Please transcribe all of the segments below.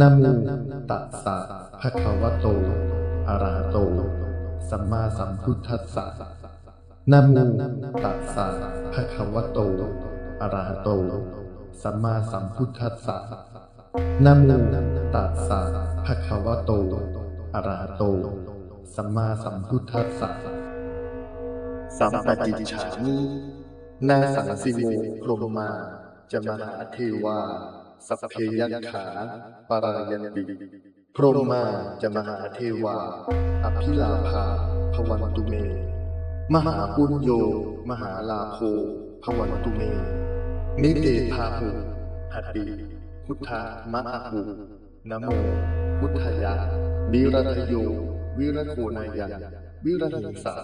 นะโมตัสสะภะคะวะโต อะระหะโต สัมมาสัมพุทธัสสะนะโมตัสสะภะคะวะโต อะระหะโต สัมมาสัมพุทธัสสะนะโมตัสสะภะคะวะโต อะระหะโต สัมมาสัมพุทธัสสะ สัมปติฉามินาสังสิโมพรหมมาจะมหาเทวา สัพเพยัคขาปารายันติพรหมมาจะมหาเทวา อภิลาภาพวันตุเม มหาปุญโย มหาลาโภพวันตุเม นิเตพาหุหัตติพุทธมะอะหุนะโม พุทธายะวิรัตโย วิรโคนายันวิรหิงสา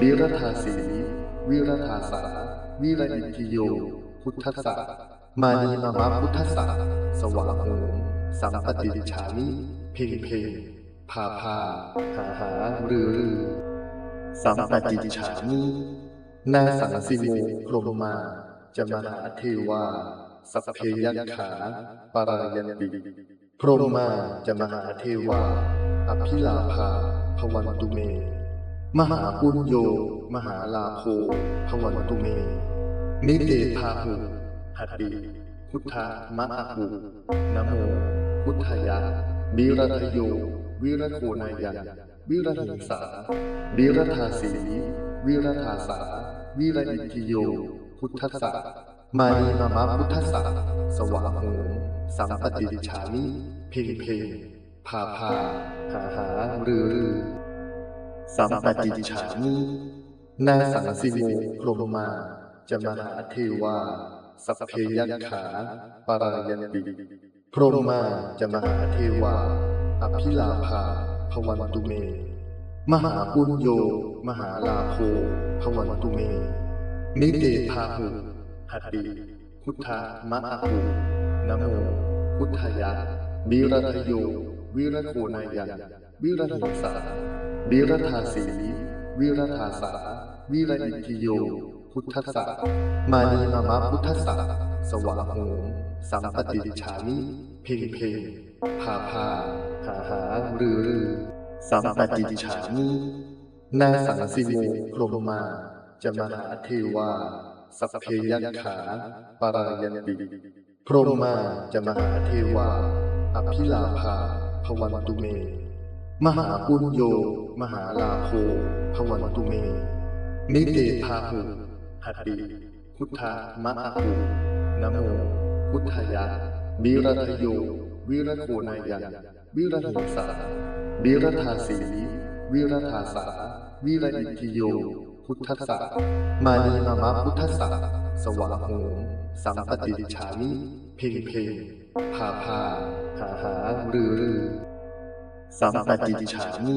วิรธาสีวิรธาสาวิรอิทิโย พุทธสสะ มานีมามะพุทธสสะสวาโหงสัมปติดิชามิเพงเพงพาพาหาหารือรือ สัมปติดิชามินาสังสิโมพรมมาจะมหาเทวา สัพเพยัคขาปารายันติพรมมาจะมหาเทวา อภิลาภาพวันตุเม มหาปุญโย มหาลาโภพวันตุเมนิเตพาหุ หัตติพุทธมะอะหุนโมพุทธายะวิรัตโย วิรโคนายันวิรหิงสาวิรธาสีวิรธาสา วิรอิทิโย พุทธสสะมานีมามะพุทธสสะสวาโหงสัมปติดิชามิเพงเพงพาพาหาหารือรือสัมปติดิฉามินาสังสิโมพรมมา จะมหาเทวา สัพเพยัคขาปารายันติพรหมมาจะมหาเทวา อภิลาภาพวันตุเม มหาปุญโย มหาลาโภพวันตุเม นิเตพาหุหัตติพุทธมะอะหุนะโมพุทธายะวิรัตโย วิรโคนายันวิรหิงสาวิรธาสีวิรธาสาวิรอิทิโย พุทธสสะมานีมามะพุทธสสะสวาโหงสัมปติดิชามิเพงเพงพาพาหาหารือรือ สัมปติฉามินาสังสิโมพรมมา จะมหาเทวา สัพเพยัคขาปารายันติพรมมาจะมหาเทวา อภิลาภาพวันตุเม มหาปุญโย มหาลาโภพวันตุเม นิเตพาหุ หัตติพุทธมะอะหุนโมพุทธายะวิรัตโยวิรโคนายันวิรหิสาวิรธาสีวิรธาสาวิรอิทิโย พุทธสะมานีมามะพุทธสะสวาโหงสัมปติดิชามิเพงเพงพาพาหาหารือรือสัมปติฉามิ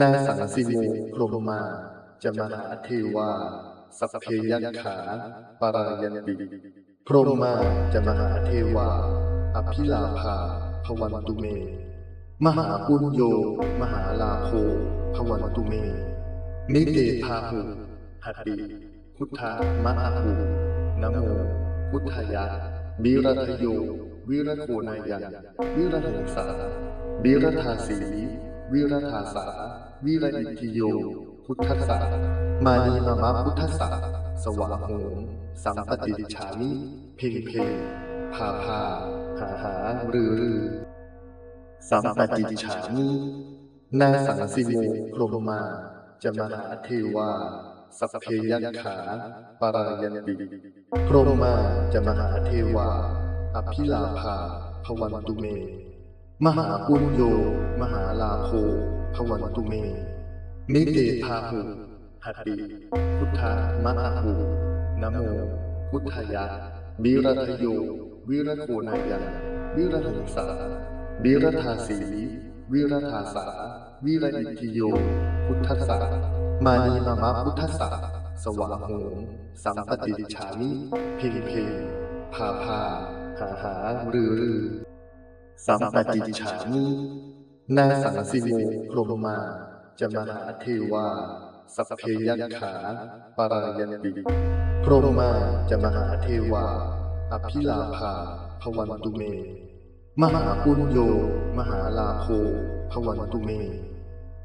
นาสังสิโมพรมมา จะมหาเทวา สัพเพยัคขา ปารายันติพรหมาจะมหาเทวา อภิลาภาพวันตุเม มหาปุญโย มหาลาโภพวันตุเม นิเตพาหุหัตติพุทธมะอะหุนโมพุทธายะวิรัตโย วิรโคนายันวิรหิงสาวิรธาสีวิรธาสาวิรอิทิโย พุทธสสะมานีมามะพุทธสสะสว่าโหงสัมปติดิชามิเพงเพงพาพาหาหารือรือสัมปติดิฉามินาสังสิโมพรหมมา จะมหาเทวา สัพเพยัคขาปารายันติพรหมมาจะมหาเทวา อภิลาภาพวันตุเม มหาปุญโย มหาลาโภพวันตุเม นิเตพาหุหัตติพุทธามะอะหุนโมพุทธายะวิรัตโยวิรโคนายันวิรหิงสาวิรธาสีวิรธาสาวิรอิทิโย พุทธสสะมานีมามะพุทธสสะสวาโหงสัมปติดิชามิเพงเพงพาพาหาหารือรือสัมปติฉามินาสังสิโมพรมมา จะมหาเทวา สัพเพยัคขาปารายันติพรหมาจะมหาเทวา อภิลาภาพวันตุเม มหาปุญโย มหาลาโภพวันตุเม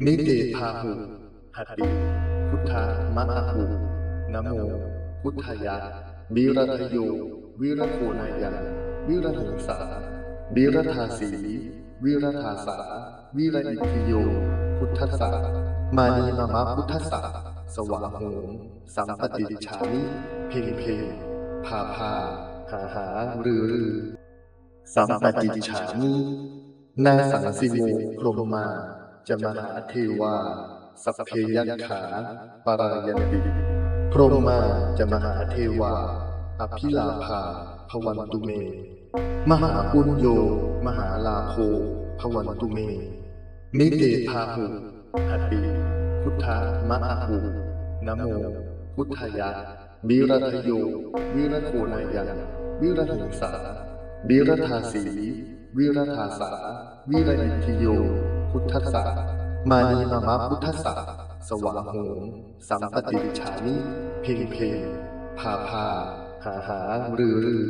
นิเตพาหุหัตติพุทธามะอาหุนโม พุทธายะวิรัตโย วิรโคนายังวิรหงสาวิรธาสีวิรธาสาวิรอิทิโย พุทธสสมานีมามะพุทธสสสวาโหงสัมปติดิชามิเพงเพงพาพาหาหารือรือ สัมปติดิฉามินาสังสิโมพรหมมา จะมหาเทวา สัพเพยัคขาปารายันติพรหมมาจะมหาเทวา อภิลาภาพวันตุเม มหาปุญโย มหาลาโภพวันตุเม นิเตพาหุหัตติพุทธามะอาหุนโมพุทธายะวิรัตโยวิรโคนายังวิรหิงสาวิรธาสีวิรธาสาวิรอิทิโย พุทธัสสะมานีมามะพุทธัสสะสวาโหงสัมปติดิฉามิเพงเพงพาพาหาหารือรือ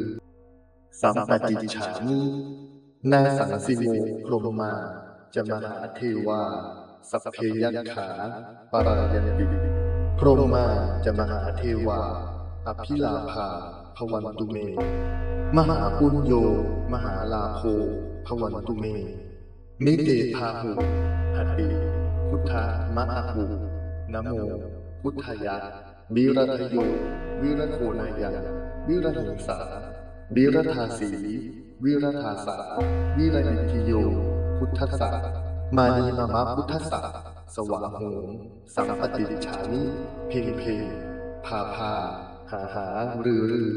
สัมปติดิฉามินาสังสิโมพรมมา จะมหาเทวา สัพเพยัคขาปารายันติพรหมมาจะมหาเทวา อภิลาภาพวันตุเม มหาปุญโย มหาลาโภพวันตุเม นิเตพาหุหัตติพุทธามะอาหุนะโมพุทธายะวิรัตโย วิรโคนายังวิรหิงสาวิรธาสีวิรธาสาวิรอิทิโย พุทธสสะมานีมามะพุทธสสะสวาโหงสัมปติฉานิเพงเพงพาพาหาหารือรือ